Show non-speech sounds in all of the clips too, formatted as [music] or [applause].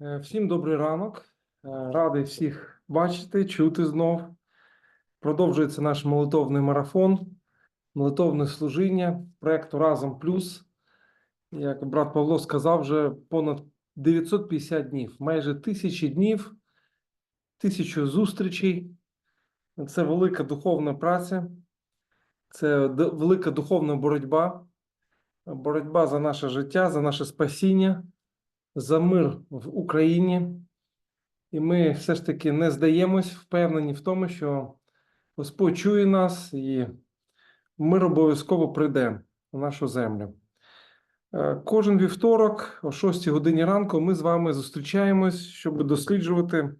Е, Всім добрий ранок. Е, Радий всіх бачити, чути знов. Продовжується наш молитовний марафон, молитовне служіння проекту Разом Плюс. Як брат Павло сказав, вже понад 950 днів, майже тисячі днів, тисячу зустрічей. Це велика духовна праця, це велика духовна боротьба, боротьба за наше життя, за наше спасіння за мир в Україні, і ми все ж таки не здаємось, впевнені в тому, що Господь чує нас і мир обов'язково прийде на нашу землю. Е, Кожен вівторок, о 6 годині ранку, ми з вами зустрічаємось, щоб досліджувати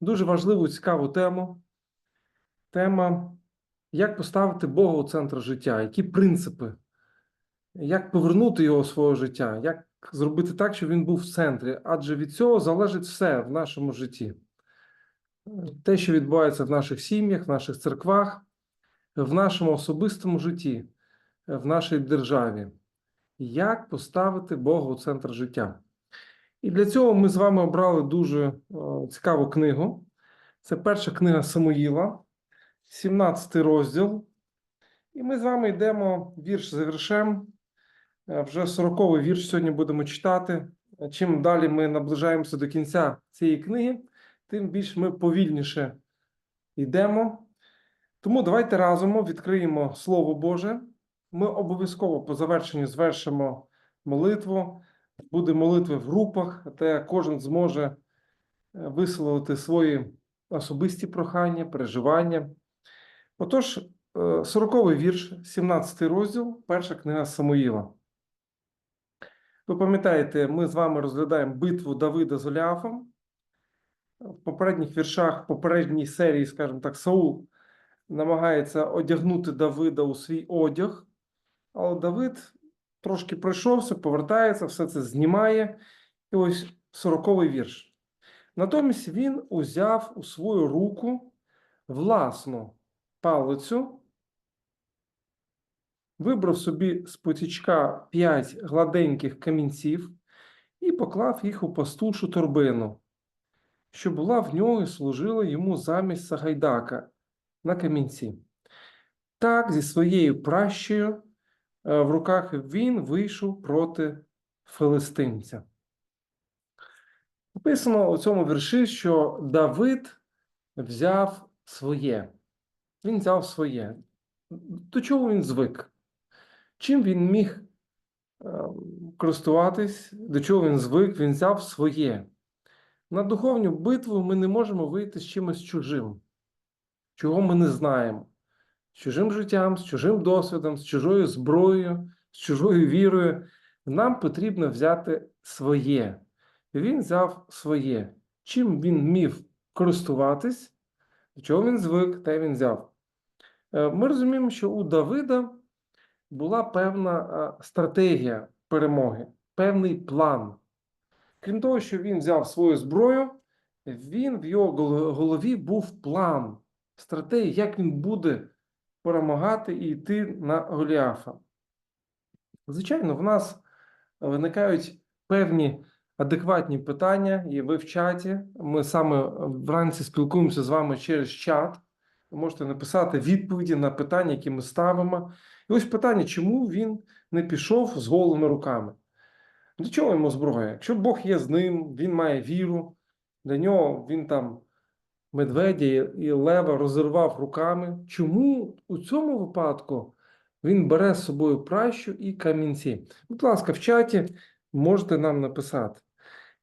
дуже важливу цікаву тему. Тема, як поставити Бога у центр життя, які принципи, як повернути його в своє життя, як зробити так, щоб він був в центрі, адже від цього залежить все в нашому житті. Те, що відбувається в наших сім'ях, в наших церквах, в нашому особистому житті, в нашій державі. Як поставити Бога у центр життя? І для цього ми з вами обрали дуже о, цікаву книгу. Це перша книга Самуїла, 17 розділ. І ми з вами йдемо вірш за віршем. Е, Вже 40-й вірш сьогодні будемо читати. Е, Чим далі ми наближаємося до кінця цієї книги, тим більш ми повільніше йдемо. Тому давайте разом відкриємо Слово Боже. Ми обов'язково по завершенню звершимо молитву. Буде молитви в групах, де кожен зможе е, висловити свої особисті прохання, переживання. Отож, 40-й вірш, 17 розділ, перша книга Самуїла. Ви пам'ятаєте, ми з вами розглядаємо битву Давида з Голіафом. В попередніх віршах, попередній серії, скажімо так, Саул намагається одягнути Давида у свій одяг, але Давид трошки пройшовся, повертається, все це знімає. І ось 40-й вірш. Натомість він узяв у свою руку власну палицю, вибрав собі з потічка п'ять гладеньких камінців і поклав їх у пастушу торбину, що була в нього і служила йому замість Сагайдака на камінці. Так, зі своєю пращею е, в руках він вийшов проти филистимця. Написано у цьому вірші, що Давид взяв своє. Він взяв своє. До чого він звик? Чим він міг е, користуватись, до чого він звик, він взяв своє. На духовну битву ми не можемо вийти з чимось чужим, чого ми не знаємо. З чужим життям, з чужим досвідом, з чужою зброєю, з чужою вірою. Нам потрібно взяти своє. Він взяв своє. Чим він міг користуватись, до чого він звик, те він взяв. Е, Ми розуміємо, що у Давида була певна е, стратегія перемоги, певний план. Крім того, що він взяв свою зброю, він в його голові був план, стратегія, як він буде перемагати і йти на Голіафа. Звичайно, в нас виникають певні адекватні питання, і ви в чаті. Ми саме вранці спілкуємося з вами через чат. Можете написати відповіді на питання, які ми ставимо. І ось питання, чому він не пішов з голими руками? Для чого йому зброя? Якщо Бог є з ним, він має віру, для нього він там медведя і лева розірвав руками. Чому у цьому випадку він бере з собою пращу і камінці? Будь ласка, в чаті можете нам написати.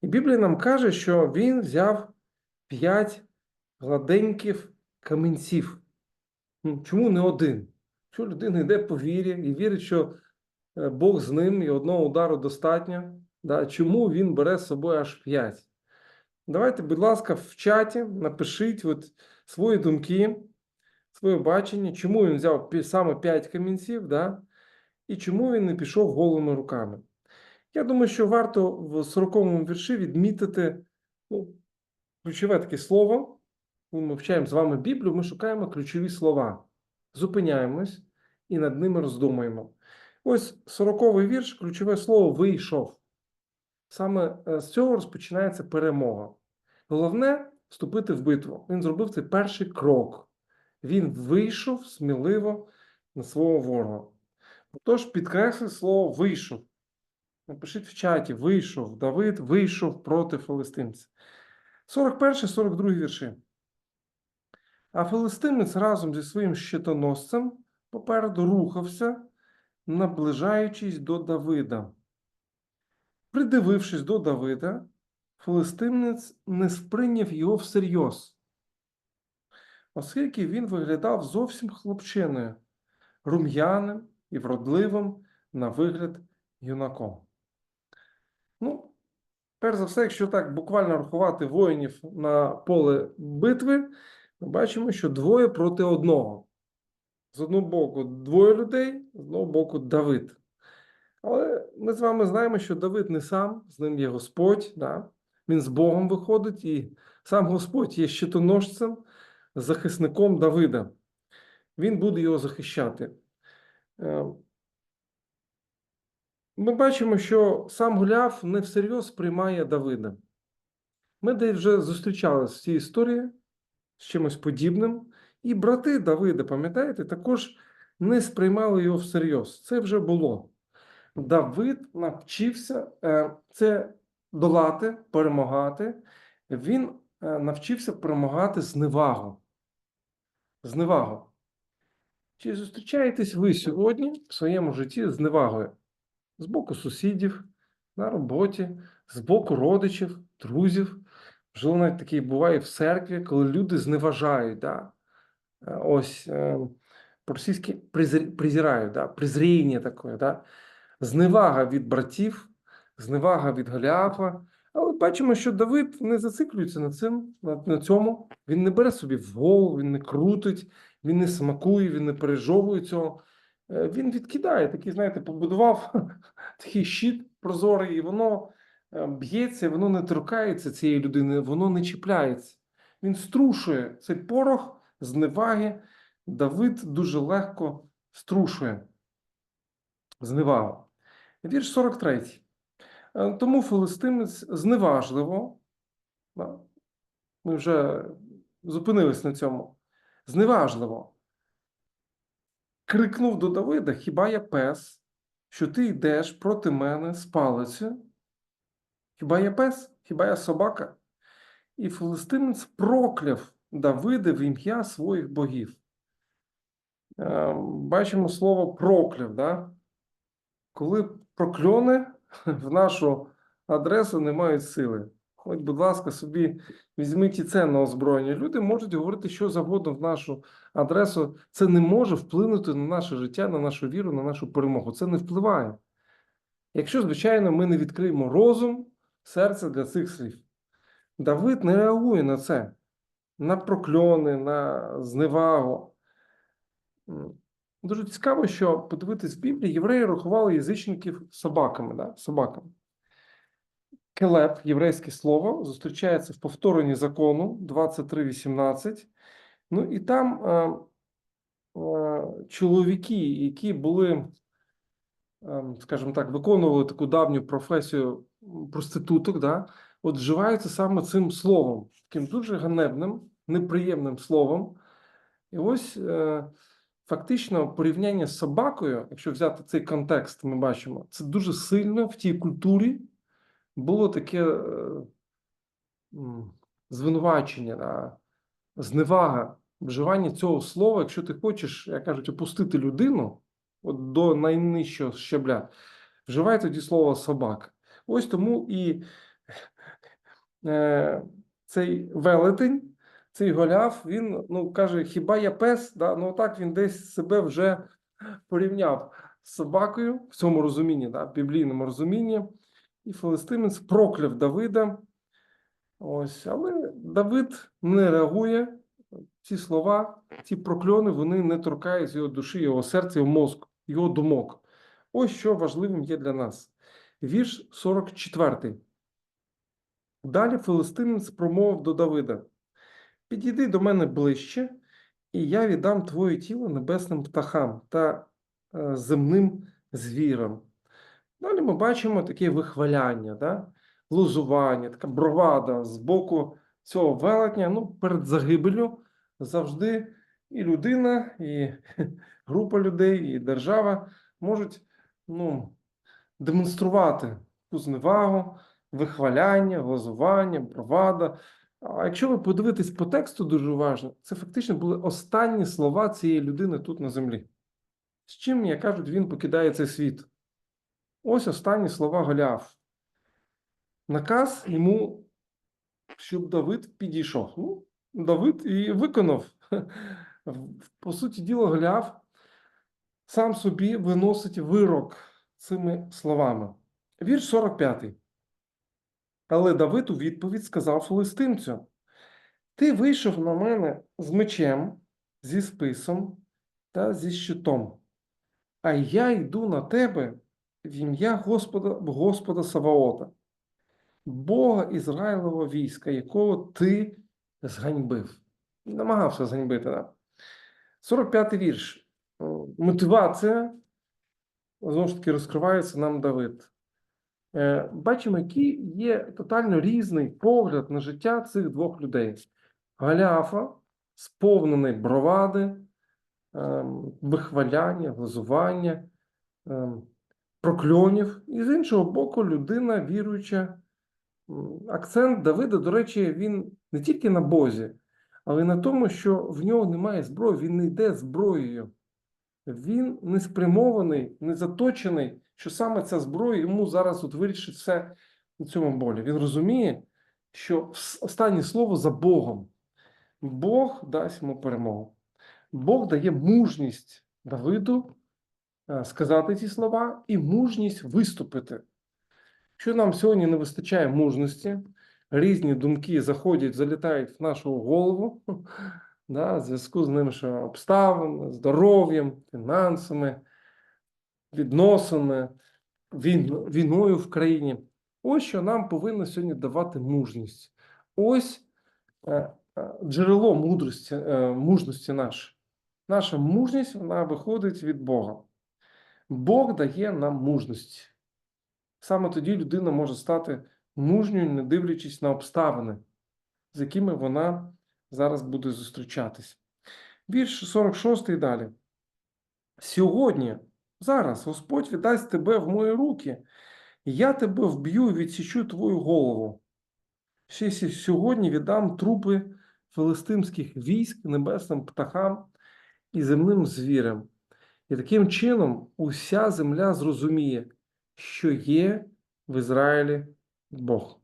І Біблія нам каже, що він взяв п'ять гладеньких камінців. Ну, Чому не один? Що людина йде по вірі і вірить, що е, Бог з ним і одного удару достатньо. Да? Чому він бере з собою аж п'ять? Давайте, будь ласка, в чаті напишіть от свої думки, своє бачення, чому він взяв саме п'ять камінців, да? і чому він не пішов голими руками. Я думаю, що варто в 40-му вірші відмітити ну, ключове таке слово. Ми вчаємо з вами Біблію, ми шукаємо ключові слова, зупиняємось і над ними роздумуємо. Ось 40-й вірш, ключове слово вийшов. Саме е, з цього розпочинається перемога. Головне вступити в битву. Він зробив цей перший крок. Він вийшов сміливо на свого ворога. Тож підкреслив слово вийшов. Напишіть в чаті: вийшов. Давид вийшов проти филистимця. 41-42 вірші. А филистимець разом зі своїм щитоносцем попереду рухався, наближаючись до Давида. Придивившись до Давида, филистимець не сприйняв його всерйоз, оскільки він виглядав зовсім хлопчиною, рум'яним і вродливим на вигляд юнаком. Ну, перш за все, якщо так буквально рахувати воїнів на поле битви, ми бачимо, що двоє проти одного. З одного боку двоє людей, з одного боку Давид. Але ми з вами знаємо, що Давид не сам, з ним є Господь, да? він з Богом виходить, і сам Господь є щитоножцем, захисником Давида. Він буде його захищати. Е, Ми бачимо, що сам Гуляв не всерйоз приймає Давида. Ми десь вже зустрічалися в цій історії з чимось подібним. І брати Давида, пам'ятаєте, також не сприймали його всерйоз. Це вже було. Давид навчився е, це долати, перемагати. Він е, навчився перемагати зневагу. Зневагу. Чи зустрічаєтесь ви сьогодні в своєму житті з зневагою? З боку сусідів, на роботі, з боку родичів, друзів. Можливо, навіть таке буває в церкві, коли люди зневажають. Да? Е, Ось е, по-російськи презирають, да? презріння таке, да? зневага від братів, зневага від Голіафа. Але бачимо, що Давид не зациклюється на цим, на, цьому. Він не бере собі в голову, він не крутить, він не смакує, він не пережовує цього. Е, Він відкидає такий, знаєте, побудував [laughs] такий щит прозорий, і воно б'ється, воно не торкається цієї людини, воно не чіпляється. Він струшує цей порох зневаги. Давид дуже легко струшує зневагу. Вірш 43. Е, Тому филистимець зневажливо, ми вже зупинились на цьому, зневажливо крикнув до Давида: Хіба я пес, що ти йдеш проти мене з палицею? Хіба я пес? Хіба я собака? І филистимець прокляв Давида в ім'я своїх богів. Е, Бачимо слово прокляв, да? коли прокльони в нашу адресу не мають сили. Хоч, будь ласка, собі візьміть і це на озброєння. Люди можуть говорити що завгодно в нашу адресу. Це не може вплинути на наше життя, на нашу віру, на нашу перемогу. Це не впливає. Якщо, звичайно, ми не відкриємо розум, серце для цих слів. Давид не реагує на це, на прокльони, на зневагу. Дуже цікаво, що подивитись в Біблії, євреї рахували язичників собаками. Да? собаками. Келеп, єврейське слово, зустрічається в повторенні закону 23.18. Ну і там е, е, чоловіки, які були, е, скажімо так, виконували таку давню професію проституток, да, от вживаються саме цим словом, таким дуже ганебним, неприємним словом. І ось е, фактично порівняння з собакою, якщо взяти цей контекст, ми бачимо, це дуже сильно в тій культурі було таке е, звинувачення, да, зневага, вживання цього слова, якщо ти хочеш, як кажуть, опустити людину от до найнижчого щабля, вживай тоді слово собака. Ось тому і е, цей велетень, цей голяв, він ну, каже: хіба я пес? Да? Ну так він десь себе вже порівняв з собакою в цьому розумінні, да, в біблійному розумінні. І филистимець прокляв Давида. Ось, але Давид не реагує. Ці слова, ці прокльони, вони не торкають його душі, його серця, його мозку, його думок. Ось що важливим є для нас. Вірш 44. Далі филистимець промовив до Давида: Підійди до мене ближче, і я віддам твоє тіло небесним птахам та е, земним звірам. Далі ми бачимо таке вихваляння. Да? глузування, така бровада з боку цього велетня. Ну, перед загибелю завжди і людина, і [laughs] група людей, і держава можуть ну, демонструвати ту зневагу, вихваляння, глузування, бровада. А якщо ви подивитесь по тексту дуже уважно, це фактично були останні слова цієї людини тут на землі. З чим, як кажуть, він покидає цей світ. Ось останні слова Голіаф. Наказ йому, щоб Давид підійшов. Ну, Давид і виконав. [laughs] По суті діла, Голіаф сам собі виносить вирок цими словами. Вірш 45. Але Давид у відповідь сказав филистимцю: Ти вийшов на мене з мечем, зі списом та зі щитом, а я йду на тебе в ім'я Господа, Господа Саваота, Бога Ізраїлового війська, якого ти зганьбив. Намагався зганьбити. Да? 45-й вірш. Мотивація, знову ж таки, розкривається нам Давид. Е, Бачимо, який є тотально різний погляд на життя цих двох людей. Галяфа, сповнений бровади, ем, вихваляння, глузування, ем, прокльонів. І з іншого боку, людина віруюча. Акцент Давида, до речі, він не тільки на Бозі, але й на тому, що в нього немає зброї, він не йде зброєю. Він не спрямований, не заточений, що саме ця зброя йому зараз от вирішить все на цьому болі. Він розуміє, що останнє слово за Богом. Бог дасть йому перемогу. Бог дає мужність Давиду е, сказати ці слова і мужність виступити. Що нам сьогодні не вистачає мужності, різні думки заходять, залітають в нашу голову, да, в зв'язку з ним, що обставини, здоров'ям, фінансами, відносинами, війною в країні. Ось що нам повинно сьогодні давати мужність. Ось е, е, джерело мудрості, е, мужності наше. Наша мужність вона виходить від Бога. Бог дає нам мужність. Саме тоді людина може стати мужньою, не дивлячись на обставини, з якими вона зараз буде зустрічатись. Вірш 46 і далі. Сьогодні, зараз, Господь віддасть тебе в мої руки, я тебе вб'ю і відсічу твою голову. Ще сьогодні віддам трупи филистимських військ небесним птахам і земним звірям. І таким чином уся земля зрозуміє, що є в Ізраїлі Бог.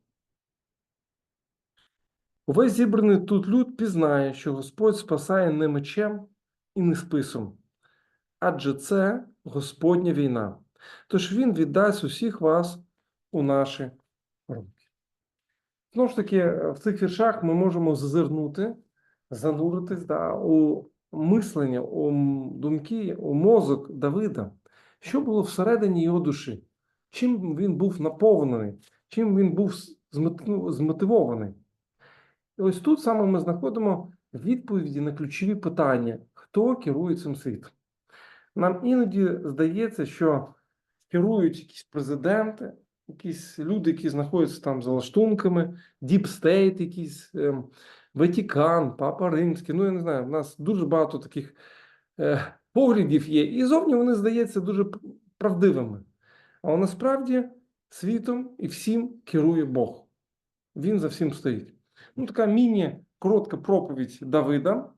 Увесь зібраний тут люд пізнає, що Господь спасає не мечем і не списом, адже це Господня війна. Тож Він віддасть усіх вас у наші руки. Знову ж таки, в цих віршах ми можемо зазирнути, зануритись да, у мислення, у думки, у мозок Давида, що було всередині його душі, чим він був наповнений, чим він був змотивований. І ось тут саме ми знаходимо відповіді на ключові питання: хто керує цим світом? Нам іноді здається, що керують якісь президенти, якісь люди, які знаходяться там за лаштунками, діпстейт, якийсь ем, Ватікан, Папа Римський. Ну, я не знаю, в нас дуже багато таких е, поглядів є, і зовні вони здаються дуже правдивими. Але насправді світом і всім керує Бог. Він за всім стоїть. Ну, така міні-коротка проповідь Давида.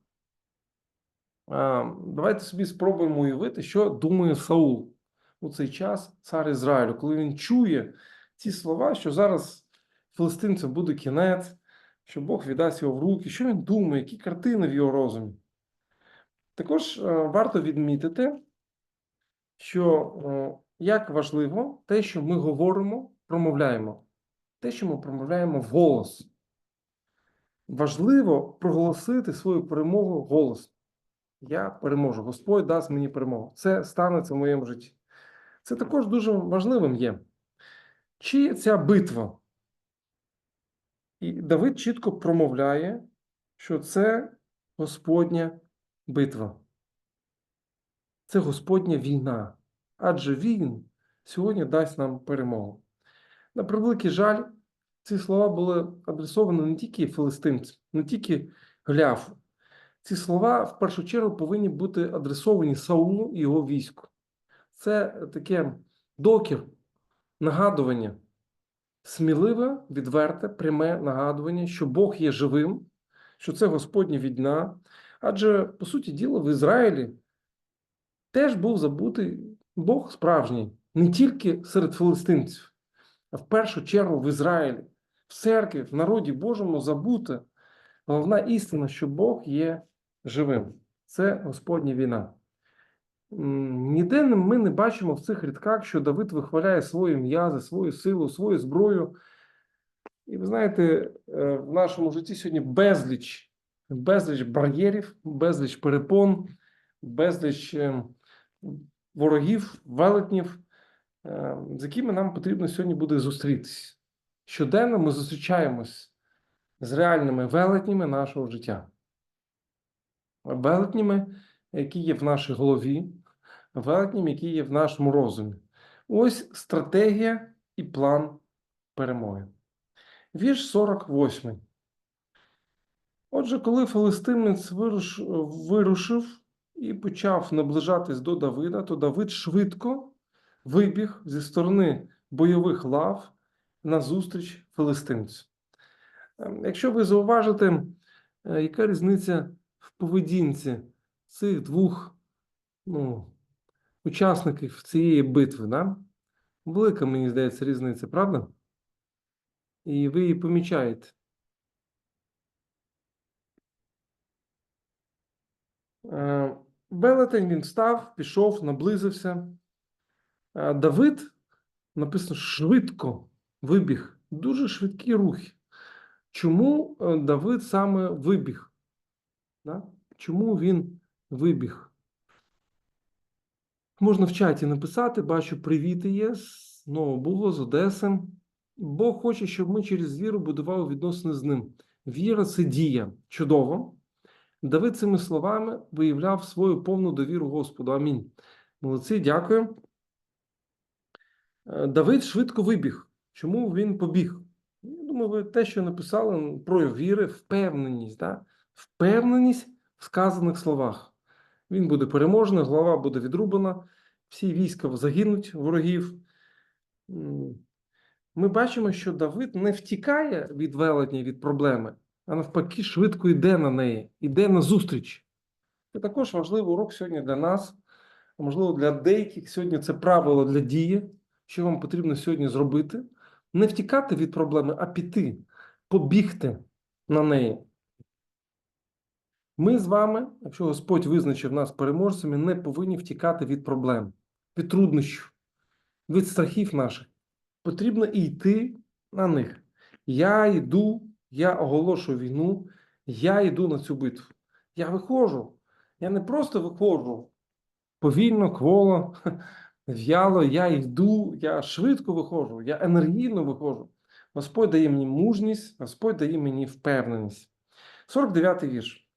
Давайте собі спробуємо уявити, що думає Саул у цей час, цар Ізраїлю, коли він чує ці слова, що зараз филистимцям буде кінець, що Бог віддасть його в руки. Що він думає, які картини в його розумі? Також е, варто відмітити, що як важливо те, що ми говоримо, промовляємо, те, що ми промовляємо вголос. Важливо проголосити свою перемогу голосно. Я переможу. Господь дасть мені перемогу. Це станеться в моєму житті. Це також дуже важливим є. Чи ця битва? І Давид чітко промовляє, що це Господня битва. Це Господня війна. Адже Він сьогодні дасть нам перемогу. На превеликий жаль, Ці слова були адресовані не тільки филистимцям, не тільки Гляфу. Ці слова в першу чергу повинні бути адресовані Саулу і його війську. Це таке докір, нагадування, сміливе, відверте, пряме нагадування, що Бог є живим, що це Господня війна. Адже, по суті діла, в Ізраїлі теж був забутий Бог справжній, не тільки серед филистимців, а в першу чергу в Ізраїлі, в церкві, в народі Божому забута головна істина, що Бог є живим. Це Господня війна. Ніде ми не бачимо в цих рядках, що Давид вихваляє свої м'язи, свою силу, свою зброю. І ви знаєте, е, в нашому житті сьогодні безліч, безліч бар'єрів, безліч перепон, безліч е, ворогів, велетнів, е, з якими нам потрібно сьогодні буде зустрітися. Щоденно ми зустрічаємось з реальними велетнями нашого життя. Велетнями, які є в нашій голові, велетнями, які є в нашому розумі. Ось стратегія і план перемоги. Вірш 48. Отже, коли филистимець вирушив і почав наближатись до Давида, то Давид швидко вибіг зі сторони бойових лав назустріч филистимцю. Ем, Якщо ви зауважите, е, яка різниця в поведінці цих двох ну, учасників цієї битви, да? велика, мені здається, різниця, правда? І ви її помічаєте. Е, Велетень він встав, пішов, наблизився. Е, Давид, написано, швидко вибіг, дуже швидкі рухи. Чому е, Давид саме вибіг? Да? Чому він вибіг? Можна в чаті написати, бачу, привіти є з Нового Бугу, з Одеси. Бог хоче, щоб ми через віру будували відносини з ним. Віра це дія. Чудово. Давид цими словами виявляв свою повну довіру Господу. Амінь. Молодці, дякую. Е, Давид швидко вибіг. Чому він побіг? Я думаю, ви те, що написали про віри, впевненість. Да? Впевненість в сказаних словах. Він буде переможений, голова буде відрубана, всі війська загинуть ворогів. Ми бачимо, що Давид не втікає від велетня, від проблеми, а навпаки, швидко йде на неї, йде на зустріч. Це також важливий урок сьогодні для нас, а можливо, для деяких сьогодні це правило для дії, що вам потрібно сьогодні зробити. Не втікати від проблеми, а піти, побігти на неї. Ми з вами, якщо Господь визначив нас переможцями, не повинні втікати від проблем, від труднощів, від страхів наших. Потрібно йти на них. Я йду, я оголошую війну, я йду на цю битву. Я виходжу. Я не просто виходжу повільно, кволо, в'яло, я йду, я швидко виходжу, я енергійно виходжу. Господь дає мені мужність, Господь дає мені впевненість. 49-й вірш.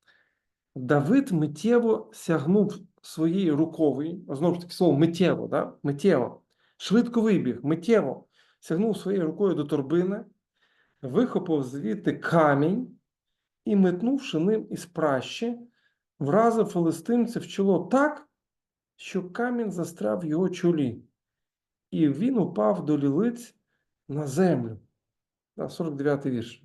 Давид миттєво сягнув своєю рукою, знову ж таки слово миттєво, да? миттєво, швидко вибіг, миттєво сягнув своєю рукою до торбини, вихопив звідти камінь і, метнувши ним із пращі, вразив филистимця в чоло так, що камінь застряв в його чолі, і він упав до лілиць на землю. 49-й вірш.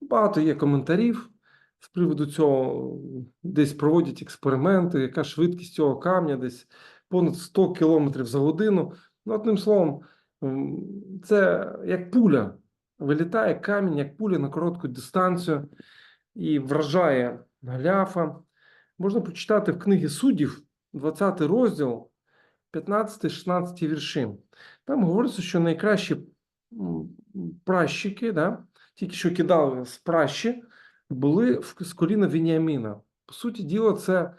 Багато є коментарів з приводу цього. Десь проводять експерименти, яка швидкість цього камня, десь понад 100 км за годину. Ну, одним словом, це як пуля. Вилітає камінь, як пуля на коротку дистанцію і вражає Галяфа. Можна прочитати в книгі суддів, 20 розділ, 15-16 вірші. Там говориться, що найкращі пращики, да, тільки що кидали з пращі, були з коліна Веніаміна. По суті діла, це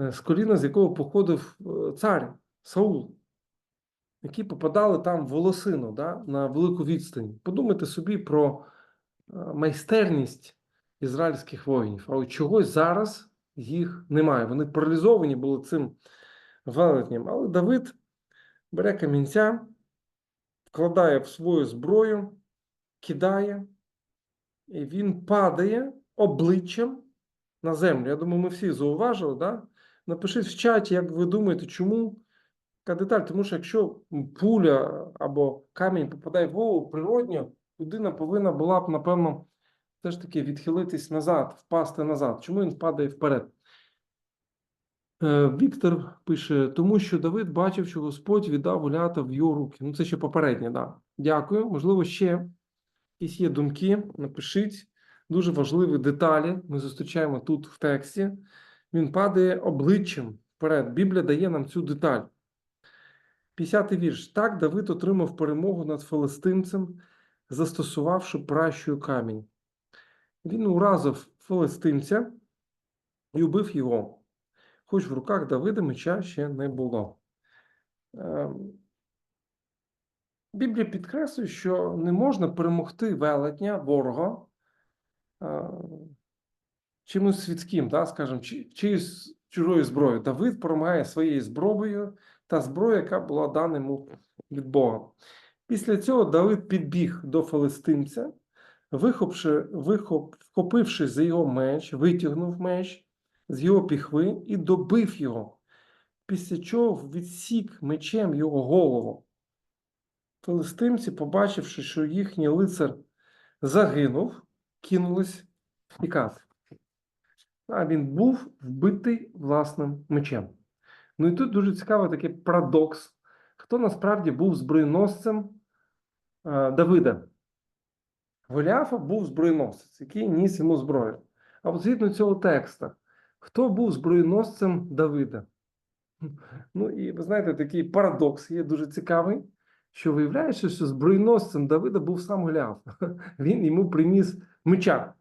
е, з коліна, з якого походив е, цар Саул, які попадали там в волосину да, на велику відстань. Подумайте собі про е, майстерність ізраїльських воїнів, але чогось зараз їх немає. Вони паралізовані були цим велетням. Але Давид бере камінця, вкладає в свою зброю, кидає, і він падає обличчям на землю. Я думаю, ми всі зауважили, да? Напишіть в чаті, як ви думаєте, чому така деталь? Тому що якщо пуля або камінь попадає в голову природньо, людина повинна була б, напевно, все ж таки відхилитись назад, впасти назад. Чому він впадає вперед? Е, Віктор пише, тому що Давид бачив, що Господь віддав Голіата в його руки. Ну, це ще попереднє, да. Дякую. Можливо, ще якісь є думки. Напишіть. Дуже важливі деталі. Ми зустрічаємо тут в тексті. Він падає обличчям вперед. Біблія дає нам цю деталь. 50-й вірш. Так Давид отримав перемогу над филистимцем, застосувавши пращою камінь. Він уразив филистимця і убив його, хоч в руках Давида меча ще не було. Ем, Біблія підкреслює, що не можна перемогти велетня, ворога е, чимось світським, да, скажімо, чи, чиюсь чужою зброєю. Давид перемагає своєю зброєю та зброєю, яка була дана йому від Бога. Після цього Давид підбіг до филистимця, вихопши, вихоп, вхопивши за його меч, витягнув меч з його піхви і добив його, після чого відсік мечем його голову. Филистимці, побачивши, що їхній лицар загинув, кинулись втікати. А він був вбитий власним мечем. Ну і тут дуже цікавий такий парадокс. Хто насправді був зброєносцем е, Давида? Голіафа був зброєносець, який ніс йому зброю. А от згідно цього текста, хто був зброєносцем Давида? [laughs] Ну і ви знаєте, такий парадокс є дуже цікавий, що виявляється, що зброєносцем Давида був сам Голіаф. [laughs] Він йому приніс меча.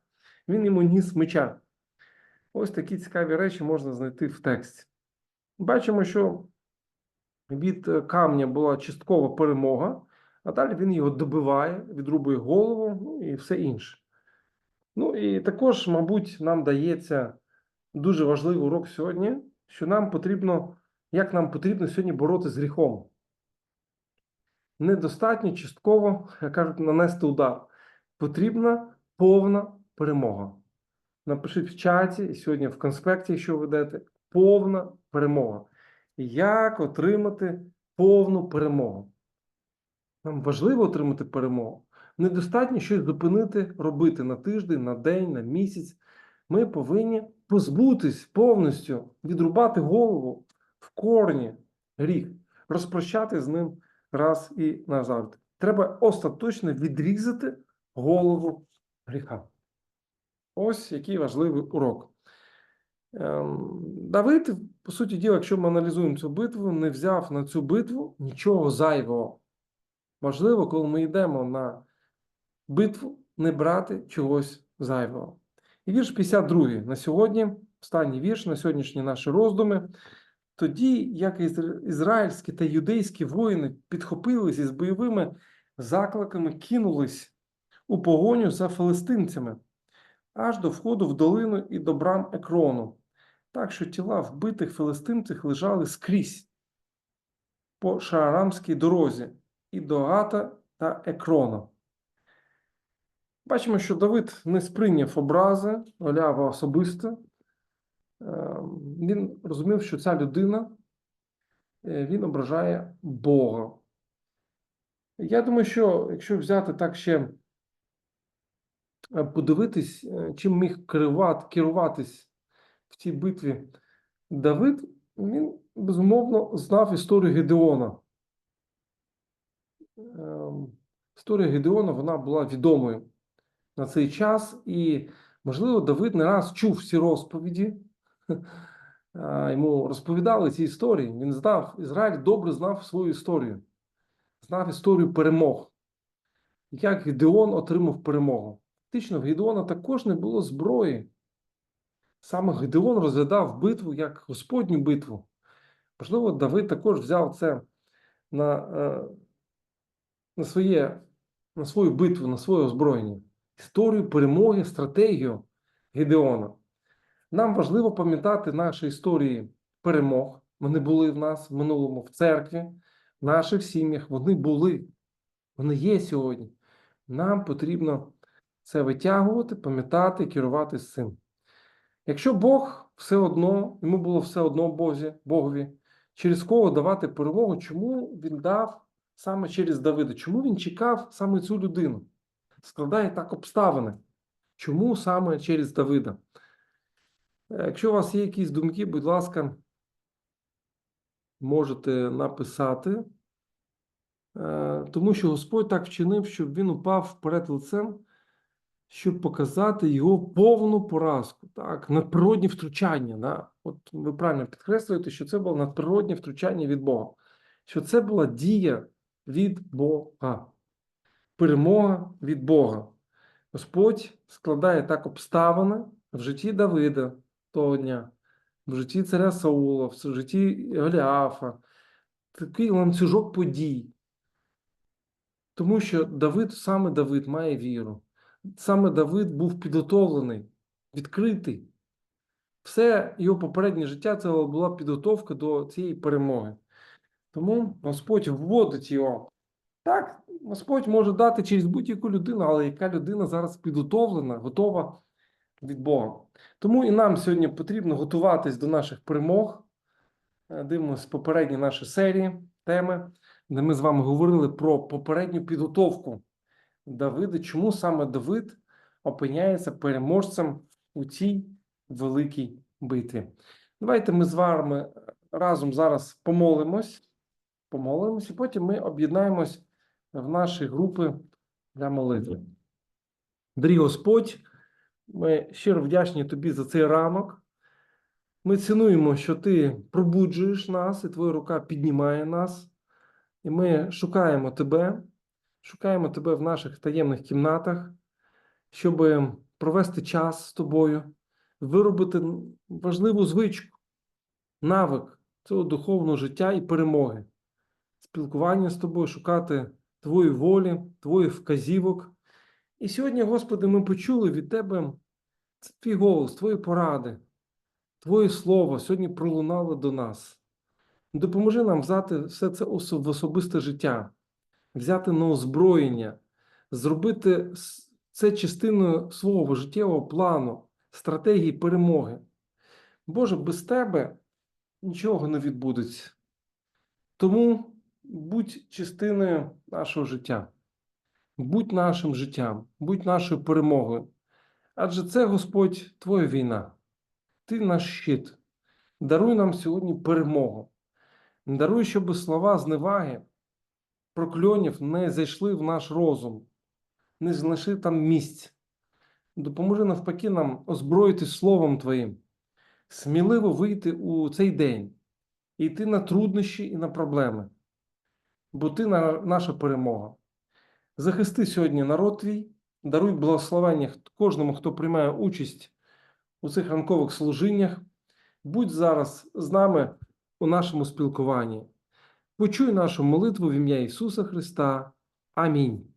Він йому ніс меча. Ось такі цікаві речі можна знайти в тексті. Бачимо, що від е, камня була часткова перемога, а далі він його добиває, відрубує голову ну і все інше. Ну і також, мабуть, нам дається дуже важливий урок сьогодні, що нам потрібно, як нам потрібно сьогодні боротися з гріхом. Недостатньо частково, як кажуть, нанести удар. Потрібна повна перемога. Напишіть в чаті сьогодні в конспекті, якщо ведете, повна перемога. Як отримати повну перемогу? Нам важливо отримати перемогу. Недостатньо щось зупинити, робити на тиждень, на день, на місяць. Ми повинні позбутись повністю, відрубати голову в корні гріх, розпрощати з ним раз і назавжди. Треба остаточно відрізати голову гріха. Ось який важливий урок. Ем, Давид, по суті діла, якщо ми аналізуємо цю битву, не взяв на цю битву нічого зайвого. Важливо, коли ми йдемо на битву, не брати чогось зайвого. І вірш 52 на сьогодні, останній вірш на сьогоднішні наші роздуми. Тоді, як ізраїльські та юдейські воїни підхопились із бойовими закликами, кинулись у погоню за филистимцями аж до входу в долину і до брам екрону, так що тіла вбитих филистимців лежали скрізь по шаарамській дорозі і до та Екрона. Бачимо, що Давид не сприйняв образи Олява особисто. Ем, Він розумів, що ця людина е, він ображає Бога. Я думаю, що якщо взяти так ще е, подивитись, е, чим міг керувати, керуватись в цій битві Давид, він безумовно знав історію Гедеона. Ем, Історія Гедеона вона була відомою на цей час, і, можливо, Давид не раз чув всі розповіді. [laughs] Йому розповідали ці історії. Він знав, Ізраїль добре знав свою історію, знав історію перемог. Як Гедеон отримав перемогу. Фактично, в Гедеона також не було зброї. Саме Гедеон розглядав битву як Господню битву. Можливо, Давид також взяв це на, е, на, своє, на свою битву, на своє озброєння. Історію перемоги, стратегію Гедеона. Нам важливо пам'ятати наші історії перемог. Вони були в нас в минулому в церкві, в наших сім'ях. Вони були. Вони є сьогодні. Нам потрібно це витягувати, пам'ятати, керуватися цим. Якщо Бог все одно, йому було все одно Бозі, Богові, через кого давати перемогу, чому він дав саме через Давида? Чому він чекав саме цю людину? Складає так обставини. Чому саме через Давида? Е, Якщо у вас є якісь думки, будь ласка, можете написати, Е, тому що Господь так вчинив, щоб він упав вперед лицем, щоб показати його повну поразку. Так, надприродні втручання. Да? От ви правильно підкреслюєте, що це було надприродні втручання від Бога, що це була дія від Бога, перемога від Бога. Господь складає так обставини в житті Давида того дня, в житті царя Саула, в житті Голіафа, такий ланцюжок подій. Тому що Давид, саме Давид має віру. Саме Давид був підготовлений, відкритий. Все його попереднє життя це була підготовка до цієї перемоги. Тому Господь вводить його. Так, Господь може дати через будь-яку людину, але яка людина зараз підготовлена, готова від Бога. Тому і нам сьогодні потрібно готуватись до наших перемог. Е, Дивимось попередні наші серії, теми, де ми з вами говорили про попередню підготовку Давида. Чому саме Давид опиняється переможцем у цій великій битві? Давайте ми з вами разом зараз помолимось, помолимось, і потім ми об'єднаємось в наші групи для молитви. Дорогий Господь, ми щиро вдячні Тобі за цей ранок. Ми цінуємо, що Ти пробуджуєш нас, і Твоя рука піднімає нас. І ми шукаємо Тебе, шукаємо Тебе в наших таємних кімнатах, щоб провести час з Тобою, виробити важливу звичку, навик цього духовного життя і перемоги, спілкування з Тобою, шукати Твої волі, Твоїх вказівок. І сьогодні, Господи, ми почули від Тебе Твій голос, Твої поради, Твоє Слово сьогодні пролунало до нас. Допоможи нам взяти все це в особисте життя, взяти на озброєння, зробити це частиною свого життєвого плану, стратегії перемоги. Боже, без Тебе нічого не відбудеться. Тому будь частиною нашого життя, будь нашим життям, будь нашою перемогою. Адже це, Господь, Твоя війна, Ти наш щит. Даруй нам сьогодні перемогу. Даруй, щоб слова зневаги, прокльонів не зайшли в наш розум, не знайшли там місць. Допоможи навпаки нам озброїти Словом Твоїм, сміливо вийти у цей день і йти на труднощі і на проблеми, бо Ти наша перемога. Захисти сьогодні народ твій, даруй благословення кожному, хто приймає участь у цих ранкових служіннях. Будь зараз з нами у нашому спілкуванні. Почуй нашу молитву в ім'я Ісуса Христа. Амінь.